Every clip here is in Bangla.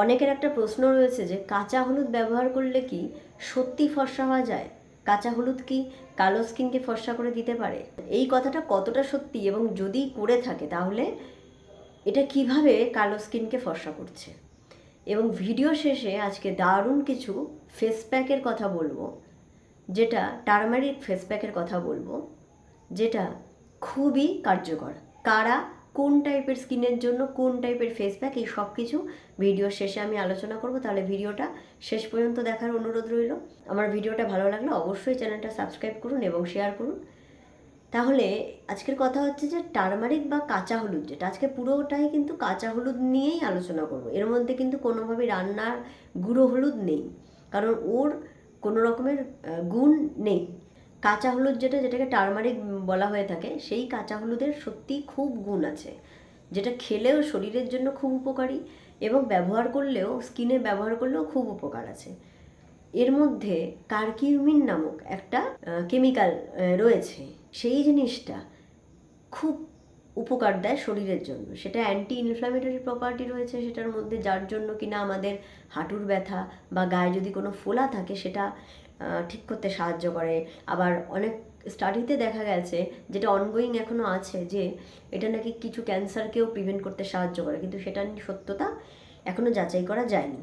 অনেকের একটা প্রশ্ন রয়েছে যে, কাঁচা হলুদ ব্যবহার করলে কি সত্যি ফর্সা হওয়া যায়? কাঁচা হলুদ কি কালো স্কিনকে ফর্সা করে দিতে পারে? এই কথাটা কতটা সত্যি এবং যদি করে থাকে তাহলে এটা কীভাবে কালো স্কিনকে ফর্সা করছে? এবং ভিডিও শেষে আজকে দারুণ কিছু ফেস প্যাকের কথা বলব, যেটা টার্মারিক ফেস প্যাকের কথা বলব, যেটা খুবই কার্যকর। কারা কোন টাইপের স্কিনের জন্য কোন টাইপের ফেস প্যাক এই সব কিছু ভিডিও শেষে আমি আলোচনা করব। তাহলে ভিডিওটা শেষ পর্যন্ত দেখার অনুরোধ রইল। আমার ভিডিওটা ভালো লাগলে অবশ্যই চ্যানেলটা সাবস্ক্রাইব করুন এবং শেয়ার করুন। তাহলে আজকের কথা হচ্ছে যে টার্মারিক বা কাঁচা হলুদ যেটা, আজকে পুরোটাই কিন্তু কাঁচা হলুদ নিয়েই আলোচনা করব। এর মধ্যে কিন্তু কোনোভাবে রান্নার গুঁড়ো হলুদ নেই, কারণ ওর কোনো রকমের গুণ নেই। কাঁচা হলুদ যেটা, যেটাকে টার্মারিক বলা হয়ে থাকে, সেই কাঁচা হলুদের সত্যি খুব গুণ আছে, যেটা খেলেও শরীরের জন্য খুব উপকারী এবং ব্যবহার করলেও স্কিনে ব্যবহার করলেও খুব উপকার আছে। এর মধ্যে কার্কিউমিন নামক একটা কেমিক্যাল রয়েছে। সেই জিনিসটা খুব উপকার দেয় শরীরের জন্য। সেটা অ্যান্টি ইনফ্ল্যামেটরি প্রপার্টি রয়েছে সেটার মধ্যে, যার জন্য কিনা আমাদের হাঁটুর ব্যথা বা গায়ে যদি কোনো ফোলা থাকে সেটা ঠিক করতে সাহায্য করে। আবার অনেক স্টাডিতে দেখা গেছে, যেটা অনগোয়িং এখনও আছে, যে এটা নাকি কিছু ক্যান্সারকেও প্রিভেন্ট করতে সাহায্য করে, কিন্তু সেটা সত্যতা এখনও যাচাই করা যায়নি।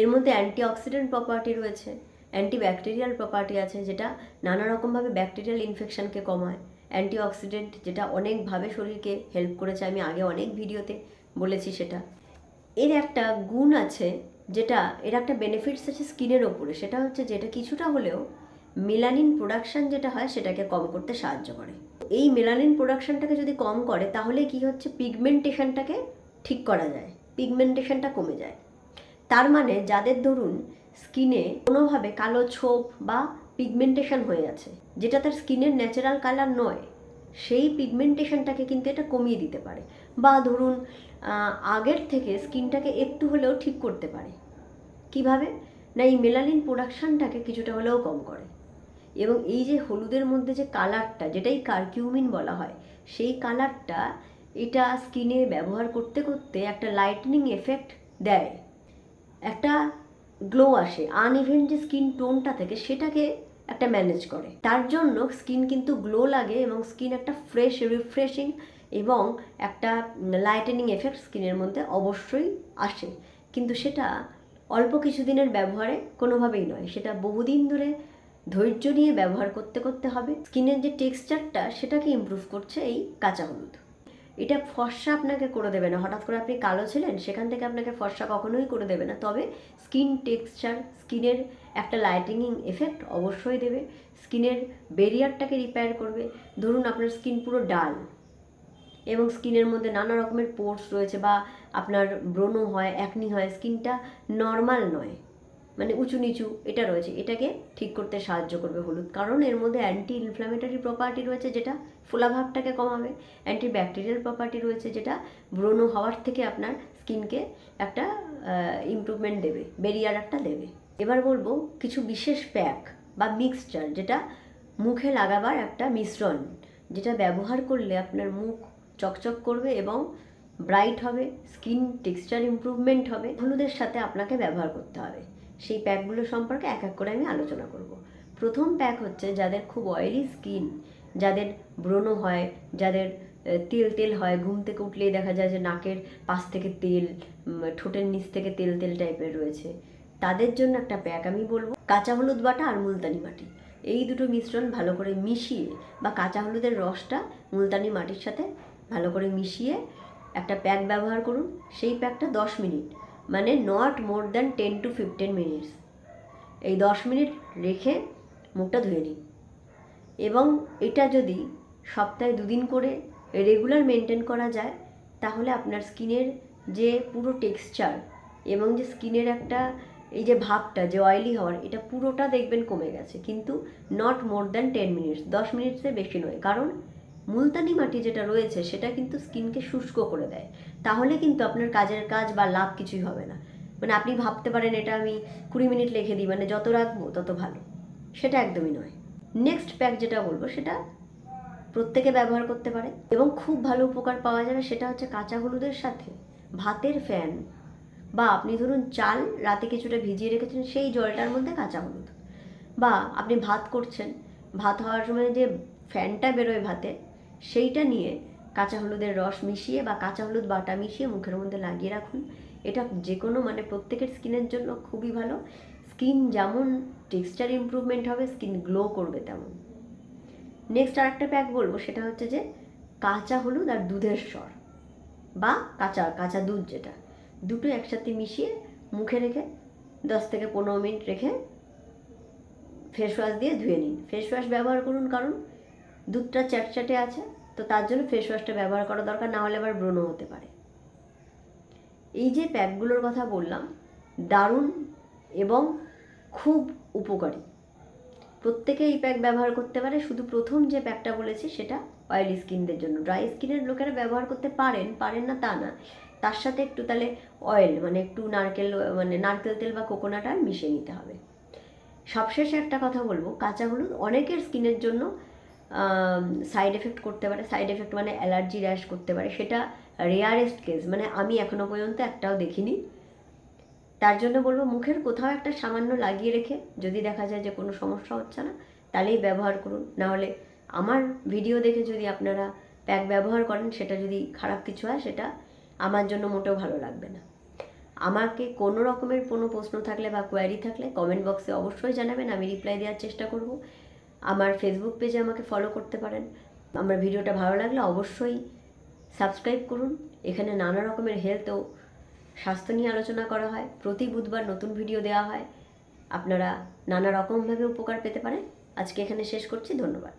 এর মধ্যে অ্যান্টি অক্সিডেন্ট প্রপার্টি রয়েছে অ্যান্টি ব্যাকটেরিয়াল প্রপার্টি আছে, যেটা নানা রকমভাবে ব্যাকটেরিয়াল ইনফেকশনকে কমায়। অ্যান্টি অক্সিডেন্ট যেটা অনেকভাবে শরীরকে হেল্প করেছে, আমি আগে অনেক ভিডিওতে বলেছি সেটা। এর একটা গুণ আছে যেটা, এর একটা বেনিফিটস আছে স্কিনের ওপরে, সেটা হচ্ছে যেটা কিছুটা হলেও মেলানিন প্রোডাকশান যেটা হয় সেটাকে কম করতে সাহায্য করে। এই মেলানিন প্রোডাকশানটাকে যদি কম করে, তাহলে কি হচ্ছে? পিগমেন্টেশনটাকে ঠিক করা যায় পিগমেন্টেশনটা কমে যায়। তার মানে যাদের ধরুন স্কিনে কোনোভাবে কালো ছোপ বা পিগমেন্টেশন হয়ে আছে, যেটা তার স্কিনের ন্যাচারাল কালার নয়, সেই পিগমেন্টেশনটাকে কিন্তু এটা কমিয়ে দিতে পারে। বা ধরুন আগের থেকে স্কিনটাকে একটু হলেও ঠিক করতে পারে। কীভাবে? না, এই মেলানিন প্রোডাকশানটাকে কিছুটা হলেও কম করে। এবং এই যে হলুদের মধ্যে যে কালারটা, যেটাই কারকিউমিন বলা হয়, সেই কালারটা এটা স্কিনে ব্যবহার করতে করতে একটা লাইটনিং এফেক্ট দেয়। একটা গ্লো আসে আনইভেন যে স্কিন টোনটা থেকে, সেটাকে একটা ম্যানেজ করে। তার জন্য স্কিন কিন্তু গ্লো লাগে এবং স্কিন একটা ফ্রেশ রিফ্রেশিং এবং একটা লাইটেনিং এফেক্ট স্কিনের মধ্যে অবশ্যই আসে। কিন্তু সেটা অল্প কিছুদিনের ব্যবহারে কোনোভাবেই নয়। সেটা বহুদিন ধরে ধৈর্য নিয়ে ব্যবহার করতে করতে হবে। স্কিনের যে টেক্সচারটা সেটাকে ইমপ্রুভ করছে এই কাঁচা হলুদ। এটা ফর্সা আপনাকে করে দেবে না। হঠাৎ করে আপনি কালো ছিলেন, সেখান থেকে আপনাকে ফর্সা কখনোই করে দেবে না। তবে স্কিন টেক্সচার স্কিনের একটা লাইটিনিং এফেক্ট অবশ্যই দেবে। স্কিনের বেরিয়ারটাকে রিপেয়ার করবে। ধরুন আপনার স্কিন পুরো ডাল এবং স্কিনের মধ্যে নানা রকমের পোর্স রয়েছে বা আপনার ব্রণ হয় অ্যাকনি হয় স্কিনটা নর্মাল নয়। মানে উঁচু নিচু এটা রয়েছে। এটাকে ঠিক করতে সাহায্য করবে হলুদ। কারণ এর মধ্যে অ্যান্টি ইনফ্ল্যামেটরি প্রপার্টি রয়েছে যেটা ফোলাভাবটাকে কমাবে। অ্যান্টি ব্যাকটেরিয়াল প্রপার্টি রয়েছে যেটা ব্রণ হওয়ার থেকে আপনার স্কিনকে একটা ইমপ্রুভমেন্ট দেবে বেরিয়ার একটা দেবে। এবার বলব কিছু বিশেষ প্যাক বা মিক্সচার যেটা মুখে লাগাবার একটা মিশ্রণ, যেটা ব্যবহার করলে আপনার মুখ চকচক করবে এবং ব্রাইট হবে স্কিন টেক্সচার ইমপ্রুভমেন্ট হবে। হলুদের সাথে আপনাকে ব্যবহার করতে হবে। সেই প্যাকগুলো সম্পর্কে এক এক করে আমি আলোচনা করব। প্রথম প্যাক হচ্ছে যাদের খুব অয়েলি স্কিন যাদের ব্রণ হয়, যাদের তেল তেল হয়, ঘুম থেকে উঠলেই দেখা যায় যে নাকের পাশ থেকে তেল ঠোঁটের নিচ থেকে তেল তেল টাইপের রয়েছে। তাদের জন্য একটা প্যাক আমি বলব, কাঁচা হলুদ বাটা আর মুলতানি মাটি। এই দুটো মিশ্রণ ভালো করে মিশিয়ে বা কাঁচা হলুদের রসটা মুলতানি মাটির সাথে ভালো করে মিশিয়ে একটা প্যাক ব্যবহার করুন। সেই প্যাকটা দশ মিনিট। মানে not more than ten to fifteen minutes এই দশ মিনিট রেখে মুখটা ধুয়ে নিন। এবং এটা যদি সপ্তাহে দুদিন করে রেগুলার মেনটেন করা যায়, তাহলে আপনার স্কিনের যে পুরো টেক্সচার এবং যে স্কিনের একটা এই যে ভাবটা, যে অয়েলি হওয়ার, এটা পুরোটা দেখবেন কমে গেছে। কিন্তু not more than ten minutes দশ মিনিটসের বেশি নয়। কারণ মুলতানি মাটি যেটা রয়েছে, সেটা কিন্তু স্কিনকে শুষ্ক করে দেয়। তাহলে কিন্তু আপনার কাজের কাজ বা লাভ কিছুই হবে না। মানে আপনি ভাবতে পারেন, এটা আমি কুড়ি মিনিট লিখে দিই মানে যত রাখব তত ভালো। সেটা একদমই নয়। নেক্সট প্যাক যেটা বলব, সেটা প্রত্যেকে ব্যবহার করতে পারে এবং খুব ভালো উপকার পাওয়া যাবে, সেটা হচ্ছে কাঁচা হলুদের সাথে ভাতের ফ্যান বা আপনি ধরুন চাল রাতে কিছুটা ভিজিয়ে রেখেছেন, সেই জলটার মধ্যে কাঁচা হলুদ। বা আপনি ভাত করছেন, ভাত হওয়ার সময় যে ফ্যানটা বেরোয় ভাতে সেইটা নিয়ে কাঁচা হলুদের রস মিশিয়ে বা কাঁচা হলুদ বাটা মিশিয়ে মুখের মধ্যে লাগিয়ে রাখুন। এটা যে কোনো মানে প্রত্যেকের স্কিনের জন্য খুবই ভালো। স্কিন যেমন টেক্সচার ইমপ্রুভমেন্ট হবে, স্কিন গ্লো করবে তেমন। নেক্সট আরেকটা প্যাক বলব, সেটা হচ্ছে যে কাঁচা হলুদ আর দুধের স্বর বা কাঁচা কাঁচা দুধ যেটা। দুটো একসাথে মিশিয়ে মুখে রেখে দশ থেকে পনেরো মিনিট রেখে ফেস ওয়াশ দিয়ে ধুয়ে নিন। ফেস ওয়াশ ব্যবহার করুন, কারণ দুধটা চ্যাটচ্যাটে আছে, তো তার জন্য ফেস ওয়াশটা ব্যবহার করা দরকার না হলে আবার ব্রণ হতে পারে। এই যে প্যাকগুলোর কথা বললাম, দারুণ এবং খুব উপকারী। প্রত্যেকে এই প্যাক ব্যবহার করতে পারে, শুধু প্রথম যে প্যাকটা বলেছি, সেটা অয়েলি স্কিনদের জন্য। ড্রাই স্কিনের লোকেরা ব্যবহার করতে পারেন পারেন না তা না। তার সাথে একটু তাহলে অয়েল মানে একটু নারকেল মানে নারকেল তেল বা কোকোনাট আর মিশিয়ে নিতে হবে। সবশেষে একটা কথা বলব, কাঁচা হলুদ অনেকের স্কিনের জন্য সাইড এফেক্ট করতে পারে সাইড এফেক্ট মানে অ্যালার্জি র্যাশ করতে পারে, সেটা রেয়ারেস্ট কেস মানে আমি এখনও পর্যন্ত একটাও দেখিনি। তার জন্য বলব মুখের কোথাও একটা সামান্য লাগিয়ে রেখে, যদি দেখা যায় যে কোনো সমস্যা হচ্ছে না, তাহলেই ব্যবহার করুন। নাহলে আমার ভিডিও দেখে যদি আপনারা প্যাক ব্যবহার করেন, সেটা যদি খারাপ কিছু হয়, সেটা আমার জন্য মোটেও ভালো লাগবে না। আমাকে কোনো রকমের কোনো প্রশ্ন থাকলে বা কোয়ারি থাকলে কমেন্ট বক্সে অবশ্যই জানাবেন, আমি রিপ্লাই দেওয়ার চেষ্টা করব। আমার ফেসবুক পেজে আমাকে ফলো করতে পারেন। আমার ভিডিওটা ভালো লাগলে অবশ্যই সাবস্ক্রাইব করুন। এখানে নানা রকমের হেলথ ও স্বাস্থ্য নিয়ে আলোচনা করা হয়। প্রতি বুধবার নতুন ভিডিও দেওয়া হয়। আপনারা নানা রকমভাবে উপকার পেতে পারেন। আজকে এখানে শেষ করছি। ধন্যবাদ।